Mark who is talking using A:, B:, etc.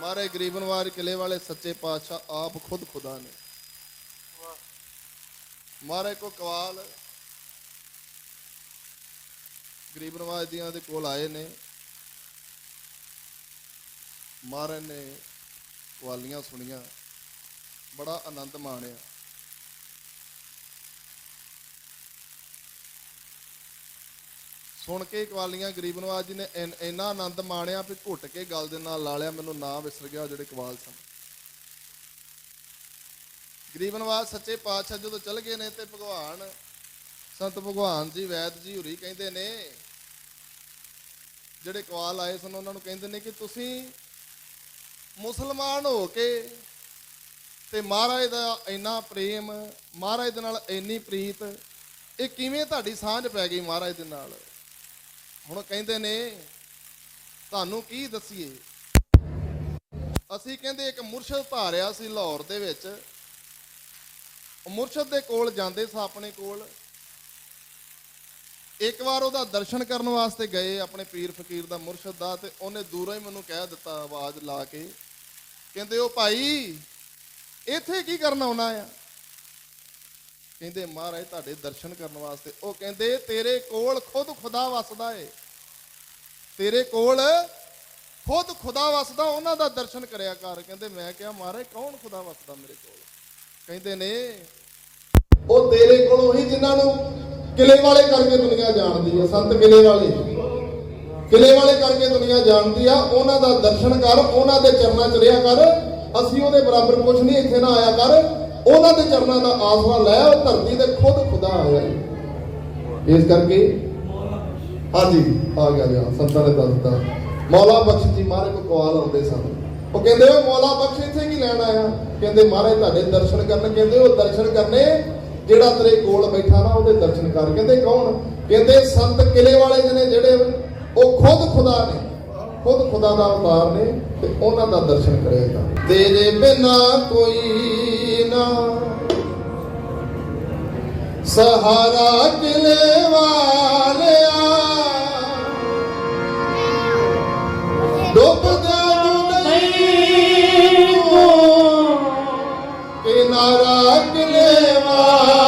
A: ਮਾਰੇ ਗਰੀਬਨਵਾਰ ਕਿਲੇ ਵਾਲੇ ਸੱਚੇ ਪਾਤਸ਼ਾਹ ਆਪ ਖੁਦ ਖੁਦਾ ਨੇ। ਮਾਰੇ ਕੋ ਕਵਾਲ ਗਰੀਬਨਵਾਜ ਦੀਆਂ ਦੇ ਕੋਲ ਆਏ ਨੇ। ਮਹਾਰਾਜ ਨੇ ਕਵਾਲੀਆਂ ਸੁਣੀਆਂ, ਬੜਾ ਆਨੰਦ ਮਾਣਿਆ। ਸੁਣ ਕੇ ਕਵਾਲੀਆਂ ਗਰੀਬ ਨਵਾਜ ਜੀ ਨੇ ਇੰਨ- ਇੰਨਾ ਆਨੰਦ ਮਾਣਿਆ ਵੀ ਘੁੱਟ ਕੇ ਗਲ ਦੇ ਨਾਲ ਲਾ ਲਿਆ, ਮੈਨੂੰ ਨਾਂ ਵਿਸਰ ਗਿਆ ਉਹ ਜਿਹੜੇ ਕਵਾਲ ਸਨ। ਗਰੀਬ ਨਵਾਜ ਸੱਚੇ ਪਾਤਸ਼ਾਹ ਜਦੋਂ ਚਲ ਗਏ ਨੇ ਤੇ ਭਗਵਾਨ, ਸੰਤ ਭਗਵਾਨ ਜੀ, ਵੈਦ ਜੀ ਹੁਰੀ ਕਹਿੰਦੇ ਨੇ, ਜਿਹੜੇ ਕਵਾਲ ਆਏ ਸਨ ਉਹਨਾਂ ਨੂੰ ਕਹਿੰਦੇ ਨੇ ਕਿ ਤੁਸੀਂ ਮੁਸਲਮਾਨ ਹੋ ਕੇ ਤੇ ਮਹਾਰਾਜ ਦਾ ਇੰਨਾ ਪ੍ਰੇਮ, ਮਹਾਰਾਜ ਦੇ ਨਾਲ ਇੰਨੀ ਪ੍ਰੀਤ, ਇਹ ਕਿਵੇਂ ਤੁਹਾਡੀ ਸਾਂਝ ਪੈ ਗਈ ਮਹਾਰਾਜ ਦੇ ਨਾਲ? ਹੁਣ ਕਹਿੰਦੇ ਨੇ, ਤੁਹਾਨੂੰ ਕੀ ਦਸੀਏ? ਅਸੀਂ ਕਹਿੰਦੇ, ਇੱਕ ਮੁਰਸ਼ਦ ਧਾਰਿਆ ਸੀ ਲਾਹੌਰ ਦੇ ਵਿੱਚ। ਮੁਰਸ਼ਦ ਦੇ ਕੋਲ ਜਾਂਦੇ ਸਾਂ ਆਪਣੇ ਕੋਲ। ਇੱਕ ਵਾਰ ਉਹਦਾ ਦਰਸ਼ਨ ਕਰਨ ਵਾਸਤੇ ਗਏ ਆਪਣੇ ਪੀਰ ਫਕੀਰ ਦਾ ਮੁਰਸ਼ਦ ਦਾ ਤੇ ਉਹਨੇ ਦੂਰੋਂ ਹੀ ਮੈਨੂੰ ਕਹਿ ਦਿੱਤਾ ਆਵਾਜ਼ ਲਾ ਕੇ। ਕਹਿੰਦੇ, ਉਹ ਭਾਈ, ਇੱਥੇ ਕੀ ਕਰਨ ਆਉਣਾ ਆ? ਕਹਿੰਦੇ, ਮਹਾਰਾਜ, ਤੁਹਾਡੇ ਦਰਸ਼ਨ ਕਰਨ ਵਾਸਤੇ। ਉਹ ਕਹਿੰਦੇ, ਤੇਰੇ ਕੋਲ ਖੁਦ ਖੁਦਾ ਵਸਦਾ ਏ। ਤੇਰੇ ਕੋਲ ਖੁਦ ਖੁਦਾ ਵਸਦਾ, ਉਹਨਾਂ ਦਾ ਦਰਸ਼ਨ ਕਰਿਆ ਕਰ। ਕਹਿੰਦੇ, ਮੈਂ ਕਿਹਾ, ਮਹਾਰਾਜ, ਕੌਣ ਖੁਦਾ ਵਸਦਾ ਮੇਰੇ ਕੋਲ? ਕਹਿੰਦੇ ਨੇ, ਉਹ ਤੇਰੇ ਕੋਲ ਉਹੀ ਜਿਨ੍ਹਾਂ ਨੂੰ ਕਿਲੇ ਵਾਲੇ ਕਰਕੇ ਦੁਨੀਆ ਜਾਣਦੀ ਹੈ ਸੰਤ ਕਿਲੇ ਵਾਲੇ। ਕਿਲੇ ਵਾਲੇ ਕਰਕੇ ਦੁਨੀਆ ਜਾਣਦੀ ਆ, ਉਹਨਾਂ ਦਾ ਦਰਸ਼ਨ ਕਰ, ਉਹਨਾਂ ਦੇ ਚਰਨਾਂ 'ਚ ਰਿਹਾ ਕਰ। ਅਸੀਂ ਉਹਦੇ ਬਰਾਬਰ ਕੁਝ ਨਹੀਂ ਇੱਥੇ ਨਾ ਆਇਆ ਕਰ। ਉਹਨਾਂ ਦੇ ਚਰਨਾਂ ਦਾ ਆਸਰਾ ਲੈ ਉਹ ਧਰਤੀ ਤੇ ਖੁਦ ਖੁਦਾ ਆਇਆ ਇਸ ਕਰਕੇ ਹਾਂਜੀ, ਆ ਗਿਆ ਗਿਆ ਸੰਤਾਂ ਨੇ ਦੱਸ ਮੌਲਾ ਬਖਸ਼ ਜੀ ਮਹਾਰਾਜ ਕੋ ਕਵਾਲ ਆਉਂਦੇ ਸਨ। ਉਹ ਕਹਿੰਦੇ ਉਹ ਮੌਲਾ ਬਖਸ਼, ਇੱਥੇ ਕੀ ਲੈਣ ਆਇਆ? ਕਹਿੰਦੇ, ਮਹਾਰਾਜ, ਤੁਹਾਡੇ ਦਰਸ਼ਨ ਕਰਨ। ਕਹਿੰਦੇ, ਉਹ ਦਰਸ਼ਨ ਕਰਨੇ, ਜਿਹੜਾ ਤੇਰੇ ਕੋਲ ਬੈਠਾ ਨਾ, ਉਹਦੇ ਦਰਸ਼ਨ ਕਰ। ਕਹਿੰਦੇ, ਕੌਣ? ਕਹਿੰਦੇ, ਸੰਤ ਕਿਲੇ ਵਾਲੇ ਜਿਹਨੇ ਜਿਹੜੇ ਉਹ ਖੁਦ ਖੁਦਾ ਨੇ, ਖੁਦ ਖੁਦਾ ਦਾ ਅਵਤਾਰ ਨੇ, ਤੇ ਉਹਨਾਂ ਦਾ ਦਰਸ਼ਨ ਕਰੇਗਾ ਤੇਰੇ ਬਿਨਾ ਕੋਈ ਸਹਾਰਾ। ਕਿਲੇ ਵਾਲਿਆ? ਡੁੱਬਦਾ ਨਹੀਂ। ਕੋ ਕਿਨਾਰਾ ਕਿਲੇ ਵਾਲਿਆ?